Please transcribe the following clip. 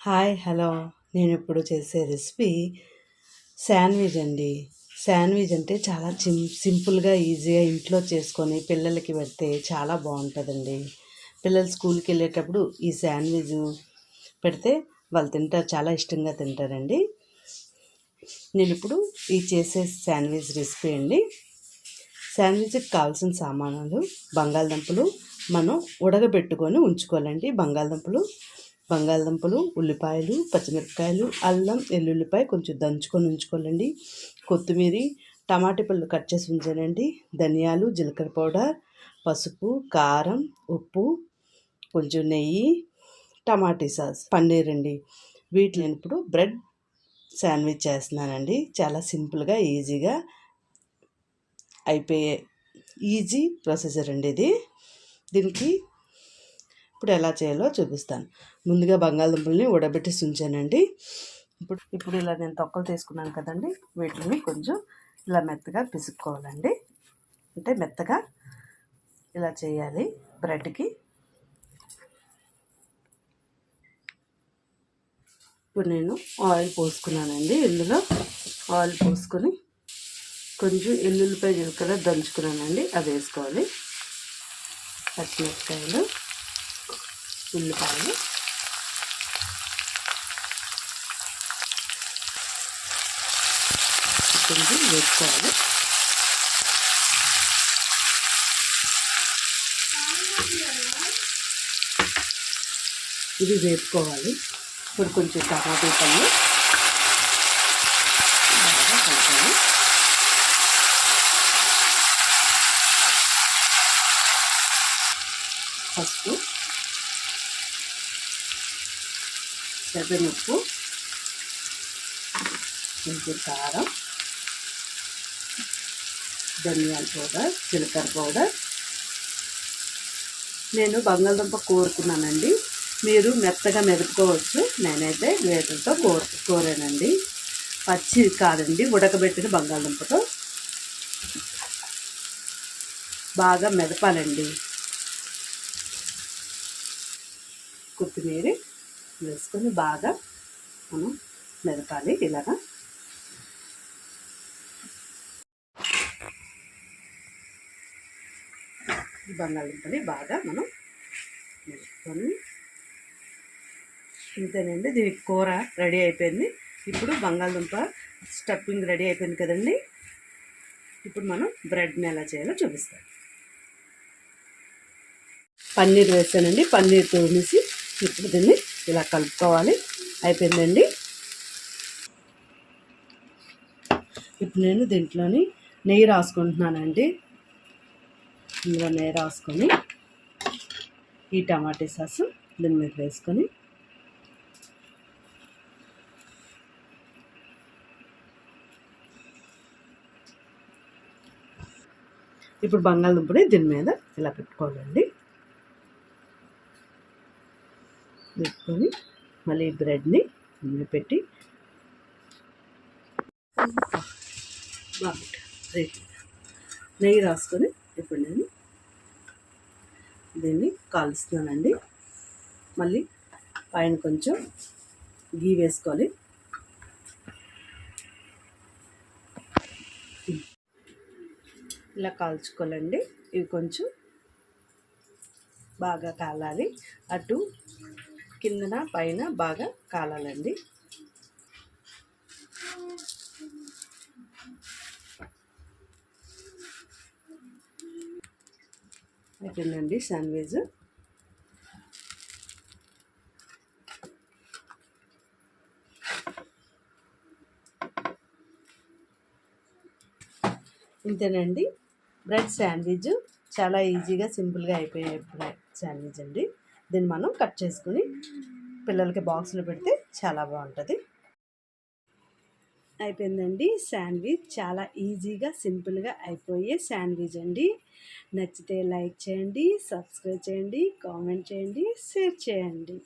Hi hello. నేను ఇప్పుడు చేసే రెసిపీ శాండ్విచ్ అండి. శాండ్విచ్ అంటే చాలా చిం సింపుల్గా ఈజీగా ఇంట్లో చేసుకొని పిల్లలకి పెడితే చాలా బాగుంటుందండి. పిల్లలు స్కూల్కి వెళ్ళేటప్పుడు ఈ శాండ్విచ్ పెడితే వాళ్ళు తింటారు చాలా ఇష్టంగా తింటారండి. నేను ఇప్పుడు ఈ చేసే శాండ్విచ్ రెసిపీ అండి. శాండ్విచ్కి కావాల్సిన సామానాలు బంగాళదుంపలు మనం ఉడకబెట్టుకొని ఉంచుకోవాలండి. బంగాళదుంపలు బంగాళదుంపలు ఉల్లిపాయలు పచ్చిమిరపకాయలు అల్లం వెల్లుల్లిపాయ కొంచెం దంచుకొని ఉంచుకోవాలండి. కొత్తిమీర టమాటా పళ్ళు కట్ చేసి ఉంచానండి. ధనియాలు జీలకర్ర పౌడర్ పసుపు కారం ఉప్పు కొంచెం నెయ్యి టమాటీ సాస్ పన్నీర్ అండి. వీటిని ఇప్పుడు బ్రెడ్ శాండ్విచ్ చేస్తున్నానండి. చాలా సింపుల్గా ఈజీగా అయిపోయే ఈజీ ప్రొసెసర్ అండి ఇది. దీనికి ఇప్పుడు ఎలా చేయాలో చూపిస్తాను. ముందుగా బంగాళదుంపల్ని ఉడబెట్టి ఉంచానండి ఇప్పుడు ఇప్పుడు ఇలా నేను తొక్కలు తీసుకున్నాను కదండి. వీటిని కొంచెం ఇలా మెత్తగా పిసుక్కోవాలండి. అంటే మెత్తగా ఇలా చేయాలి బ్రెడ్కి. ఇప్పుడు నేను ఆయిల్ పోసుకున్నానండి. ఇందులో ఆయిల్ పోసుకొని కొంచెం ఎల్లుల్లిపాయ జీలకర్ర దంచుకున్నానండి. అది వేసుకోవాలి. పచ్చిమిరపకాయలు. ఉల్లిపాయలు. కొంచెం వేసుకోవాలి. ఇది వేపుకోవాలి. ఇప్పుడు కొంచెం టమాటో పళ్ళు. బాగా కలపాలి. ఫస్ట్ ఉప్పు కొంచెం కారం ధనియాల పౌడర్ జీలకర్ర పౌడర్. నేను బంగాళదుంప కోరుకున్నానండి. మీరు మెత్తగా మెదుపుకోవచ్చు. నేనైతే వేటలతో కోర కోరానండి. పచ్చి కాదండి ఉడకబెట్టిన బంగాళదుంపతో. బాగా మెదపాలండి. కొత్తిమీర వేసుకొని బాగా మనం మెదపాలి ఇలాగా. బంగాళదుంపని బాగా మనం మెదుపుకొని ఇంతేనండి. దీనికి కూర రెడీ అయిపోయింది. ఇప్పుడు బంగాళదుంప స్టఫింగ్ రెడీ అయిపోయింది కదండి. ఇప్పుడు మనం బ్రెడ్ని ఎలా చేయాలో చూపిస్తాం పన్నీర్ వేసానండి. పన్నీర్ తోమేసి ఇప్పుడు దీన్ని ఇలా కలుపుకోవాలి. అయిపోయిందండి. ఇప్పుడు నేను దీంట్లోని నెయ్యి రాసుకుంటున్నానండి. ఇందులో నెయ్యి రాసుకొని ఈ టమాటా సాసు దీని మీద వేసుకొని ఇప్పుడు బంగాళదుంపని దీని మీద ఇలా పెట్టుకోవాలండి. పెట్టుకొని మళ్ళీ బ్రెడ్ని పెట్టి నెయ్యి రాసుకొని ఇప్పుడు నేను దీన్ని కాలుస్తున్నానండి. మళ్ళీ పైన కొంచెం గీ వేసుకోవాలి. ఇలా కాల్చుకోవాలండి. ఇవి కొంచెం బాగా కాలాలి. అటు కిందన పైన బాగా కాలాలండి. అయిపోయిందండి శాండ్విచ్. ఇంతేనండి. బ్రెడ్ శాండ్విచ్ చాలా ఈజీగా సింపుల్గా అయిపోయే బ్రెడ్ శాండ్విచ్ అండి. దీన్ని మనం కట్ చేసుకుని పిల్లలకి బాక్స్లో పెడితే చాలా బాగుంటుంది. అయిపోయిందండి శాండ్విచ్. చాలా ఈజీగా సింపుల్గా అయిపోయే శాండ్విచ్ అండి. నచ్చితే లైక్ చేయండి సబ్స్క్రైబ్ చేయండి కామెంట్ చేయండి షేర్ చేయండి.